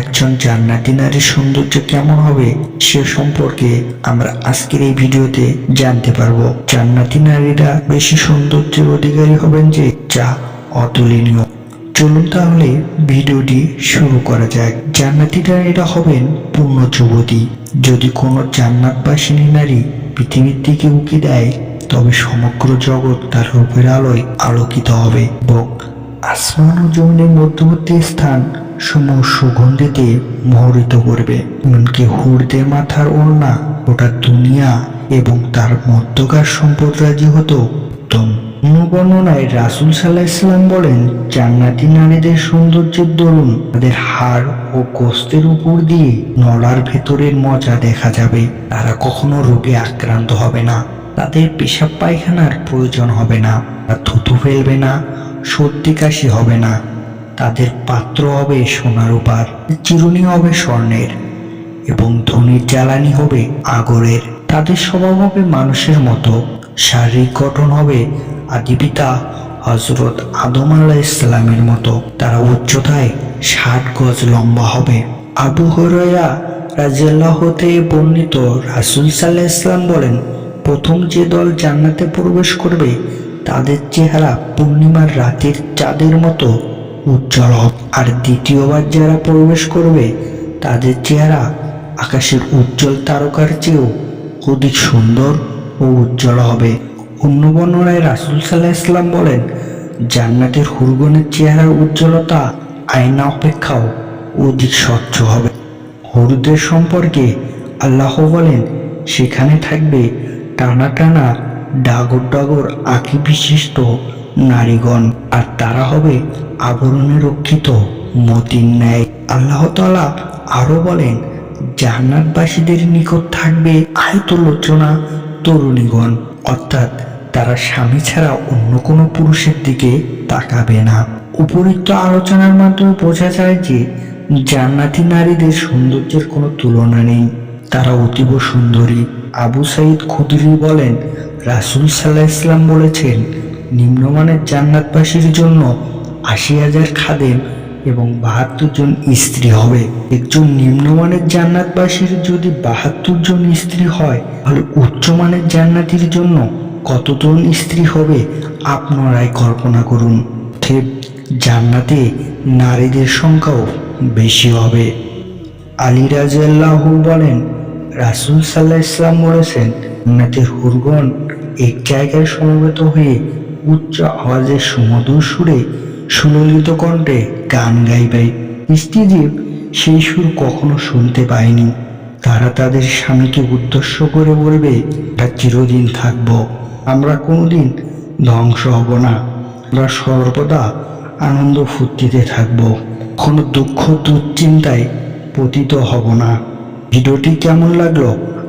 একজন জান্নাতি নারীর সৌন্দর্য কেমন হবে সে সম্পর্কে আমরা আজকের এই ভিডিওতে জানতে পারব। জান্নাতি নারীরা বেশি সৌন্দর্যের অধিকারী হবেন যে যা অতুলনীয়। চলুন তাহলে ভিডিওটি শুরু করা যাক। জান্নাতি নারীরা হবেন পূর্ণ যুবতী। যদি কোনো জান্নাতবাসিনী নারী পৃথিবীর দিকে উঁকি দেয়, তবে সমগ্র জগৎ তার রূপের আলোয় আলোকিত হবে। এবং আসমান ও জমিনের মধ্যবর্তী স্থান সমূহ সুগন্ধিতে মোহরিত করবে, এমনকি হুরদের মাথার ওড়না, গোটা দুনিয়া এবং তার মধ্যকার সম্পদ রাজি হতো উত্তম। বর্ণনায় রাসুল সাল্লাহ ইসলাম বলেন, জান্নাতি নারীদের সৌন্দর্যের দরুন তাদের হাড় ও গোস্তের উপর দিয়ে নলার ভেতরের মজা দেখা যাবে। তারা কখনো রোগে আক্রান্ত হবে না, তাদের পেশাব পায়খানার প্রয়োজন হবে না, তারা থুতু ফেলবে না সর্দি কাশি হবে না, তাদের পাত্র হবে সোনার উপার চিরুনি হবে স্বর্ণের এবং ধনির জ্বালানি হবে আগরের। তাদের স্বভাব হবে মানুষের মতো, শারীরিক গঠন হবে আদিপিতা হজরত আদম আল্লাহ ইসলামের মতো, তারা উচ্চতায় ষাট গজ লম্বা হবে। আবু হরয়া রাজিয়াল্লাহ হতে বর্ণিত রাসুল সাল্লাহ ইসলাম বলেন, প্রথম যে দল জান্নাতে প্রবেশ করবে তাদের চেহারা পূর্ণিমার রাতের চাঁদের মতো উজ্জ্বল হবে। আর দ্বিতীয়বার যারা প্রবেশ করবে, তাদের চেহারা আকাশের উজ্জ্বল তারকার চেয়েও অধিক সুন্দর ও উজ্জ্বল হবে। অন্য বর্ণনায় রাসুল সাল্লাহ ইসলাম বলেন, জান্নাতের হুরগনের চেহারার উজ্জ্বলতা আয়না অপেক্ষাও অধিক স্বচ্ছ হবে। হরুদের সম্পর্কে আল্লাহ বলেন, সেখানে থাকবে টানা টানা ডাগর ডাগর আঁকি বিশিষ্ট নারীগণ, আর তারা হবে আবরণে রক্ষিত মতির ন্যায়। আল্লাহ তালা আরও বলেন, জান্নাতবাসীদের নিকট থাকবে আয়তলোচনা তরুণীগণ, অর্থাৎ তারা স্বামী ছাড়া অন্য কোনো পুরুষের দিকে তাকাবে না। উপরিক্ত আলোচনার মাধ্যমে বোঝা যায় যে, জান্নাতি নারীদের সৌন্দর্যের কোনো তুলনা নেই। তারা অতীব সুন্দরী। আবু সাইদ খুদরি বলেন রাসুল সাল্লাহ ইসলাম বলেছেন, নিম্নমানের জান্নাতবাসীর জন্য আশি হাজার খাদেম এবং বাহাত্তর জন স্ত্রী হবে। একজন নিম্নমানের জান্নাতবাসীর যদি বাহাত্তর জন স্ত্রী হয়, তাহলে উচ্চমানের জান্নাতির জন্য কতজন স্ত্রী হবে, আপনারাই কল্পনা করুন। ঠিক জান্নাতে নারীদের সংখ্যাও বেশি হবে। আলী রাজিয়াল্লাহ বলেন, রাসুল সাল্লাহ ইসলাম বলেছেন জান্নাতের হুরগণ এক জায়গায় সমবেত হয়ে উচ্চ আওয়াজের সুমধুর সুরে সুললিত কণ্ঠে গান গাইবে। স্ত্রীজীব সেই সুর কখনো শুনতে পায়নি। তারা তাদের স্বামীকে উদ্দেশ্য করে বলবে তা চিরদিন থাকব। আমরা কোনোদিন ধ্বংস হব না। আমরা সর্বদা আনন্দ ফুর্তিতে থাকব। কোনো দুঃখ, দুশ্চিন্তায় পতিত হব না। ভিডিওটি কেমন লাগল?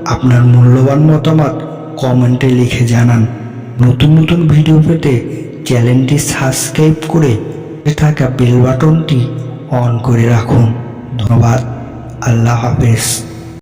আপনার মূল্যবান মতামত কমেন্টে লিখে জানান, নতুন নতুন ভিডিও পেতে চ্যানেলটি সাবস্ক্রাইব করে থাকা বেল বাটনটি অন করে রাখুন। ধন্যবাদ। আল্লাহ হাফেজ।